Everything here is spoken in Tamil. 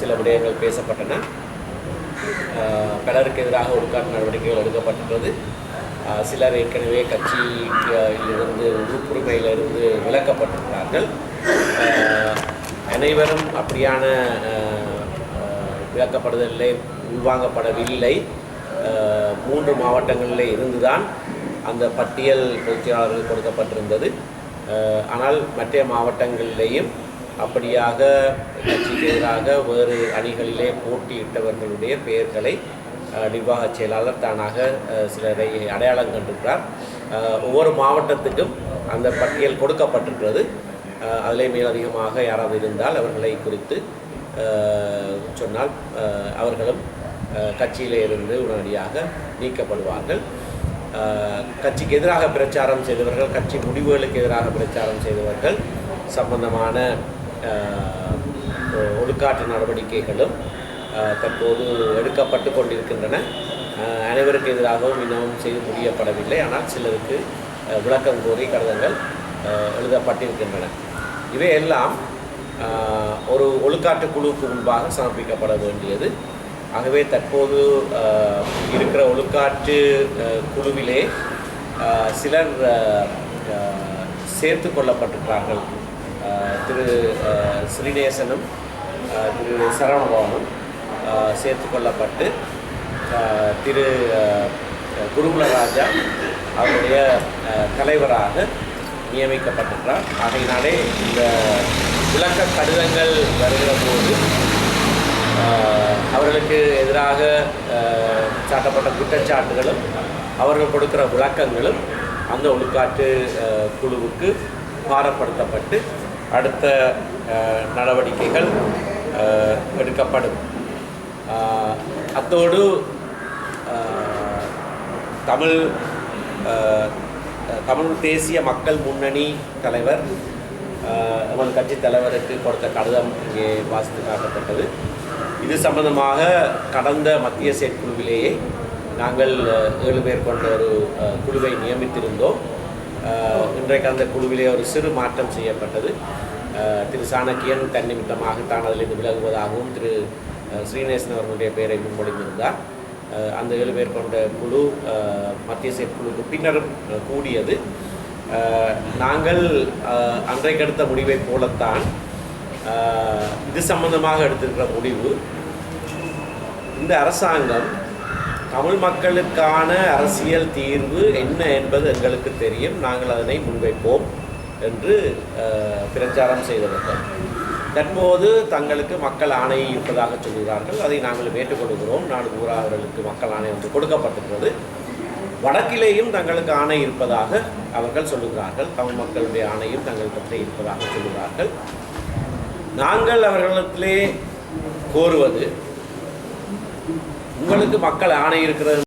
சில விடயங்கள் பேசப்பட்டன. பலருக்கு எதிராக ஒடுக்காட்டு நடவடிக்கைகள் எடுக்கப்பட்டுள்ளது சிலர் ஏற்கனவே கட்சியிலிருந்து உறுப்புரிமையிலிருந்து விலக்கப்பட்டிருக்கிறார்கள். அனைவரும் அப்படியான விளக்கப்படுதலே உள்வாங்கப்படவில்லை. மூன்று மாவட்டங்களில் இருந்துதான் அந்த பட்டியல் பொதுச்செயலாளர்கள் கொடுக்கப்பட்டிருந்தது. ஆனால் மற்ற மாவட்டங்களிலேயும் அப்படியாக கட்சிக்கு எதிராக வேறு அணிகளிலே போட்டியிட்டவர்களுடைய பெயர்களை நிர்வாக நிர்வாகச் செயலாளர் தானாக சிலரை அடையாளம் கண்டிருக்கிறார். ஒவ்வொரு மாவட்டத்துக்கும் அந்த பட்டியல் கொடுக்கப்பட்டிருக்கிறது. அஹ், அதிலே மேலதிகமாக யாராவது இருந்தால் அவர்களை குறித்து சொன்னால் அவர்களும் கட்சியிலே இருந்து உடனடியாக நீக்கப்படுவார்கள். கட்சிக்கு எதிராக பிரச்சாரம் செய்தவர்கள் கட்சி முடிவுகளுக்கு எதிராக பிரச்சாரம் செய்தவர்கள் சம்பந்தமான ஒழுக்காற்று நடவடிக்கைகளும் தற்போது எடுக்கப்பட்டு கொண்டிருக்கின்றன. அனைவருக்கு எதிராகவும் இன்னமும் செய்து முடியப்படவில்லை. ஆனால் சிலருக்கு விளக்கம் கோரி கடிதங்கள் எழுதப்பட்டிருக்கின்றன. இவையெல்லாம் ஒரு ஒழுக்காட்டு குழுவுக்கு முன்பாக சமர்ப்பிக்கப்பட வேண்டியது. ஆகவே தற்போது இருக்கிற ஒழுக்காற்று குழுவிலே சிலர் சேர்த்து கொள்ளப்பட்டிருக்கிறார்கள். திரு ஸ்ரீநேசனும் திரு சரவணபவனும் சேர்த்து கொள்ளப்பட்டு திரு குருகுலராஜா அவருடைய தலைவராக நியமிக்கப்பட்டிருக்கிறார். ஆகையினாலே இந்த விளக்க கடிதங்கள் வருகிற போது அவர்களுக்கு எதிராக சாட்டப்பட்ட குற்றச்சாட்டுகளும் அவர்கள் கொடுக்கிற விளக்கங்களும் அந்த ஒழுக்காட்டு குழுவுக்கு பாரப்படுத்தப்பட்டு அடுத்த நடவடிக்கைகள் எடுக்கப்படும். அத்தோடு தமிழ் தமிழ் தேசிய மக்கள் முன்னணி தலைவர் ஆஹ் எமது கட்சி தலைவருக்கு கொடுத்த கடிதம் இங்கே வாசித்து காட்டப்பட்டது. இது சம்பந்தமாக கடந்த மத்திய செயற்குழுவிலேயே நாங்கள் ஏழு பேர் கொண்ட ஒரு குழுவை நியமித்திருந்தோம். இன்றைக்கு அந்த குழுவிலே ஒரு சிறு மாற்றம் செய்யப்பட்டது. திரு சாணக்கியன் தன்னிமித்தமாக தான் அதிலிருந்து விலகுவதாகவும் திரு ஸ்ரீநேசன் அவர்களுடைய பெயரை முன்மொழிந்திருந்தார். அந்த ஏழு பேர் கொண்ட குழு மத்திய செயற்குழுக்கு பின்னரும் கூடியது. நாங்கள் அன்றைக்கு எடுத்த முடிவை போலத்தான் இது சம்பந்தமாக எடுத்திருக்கிற முடிவு இந்த அரசாங்கம் தமிழ் மக்களுக்கான அரசியல் தீர்வு என்ன என்பது எங்களுக்கு தெரியும். நாங்கள் அதனை முன்வைப்போம் என்று பிரச்சாரம் செய்தவர்கள். தற்போது தங்களுக்கு மக்கள் ஆணை இருப்பதாக சொல்கிறார்கள். அதை நாங்கள் ஏற்றுக்கொள்கிறோம். நாடு பூரா அவர்களுக்கு மக்கள் ஆணை ஒன்று கொடுக்கப்பட்டிருக்கிறது. வடக்கிலேயும் தங்களுக்கு ஆணை இருப்பதாக அவர்கள் சொல்லுகிறார்கள். தமிழ் மக்களுடைய ஆணையும் தங்கள் பற்றி இருப்பதாக சொல்லுகிறார்கள். நாங்கள் அவர்களிடத்திலே கோருவது உங்களுக்கு மக்கள் ஆணை இருக்கிறது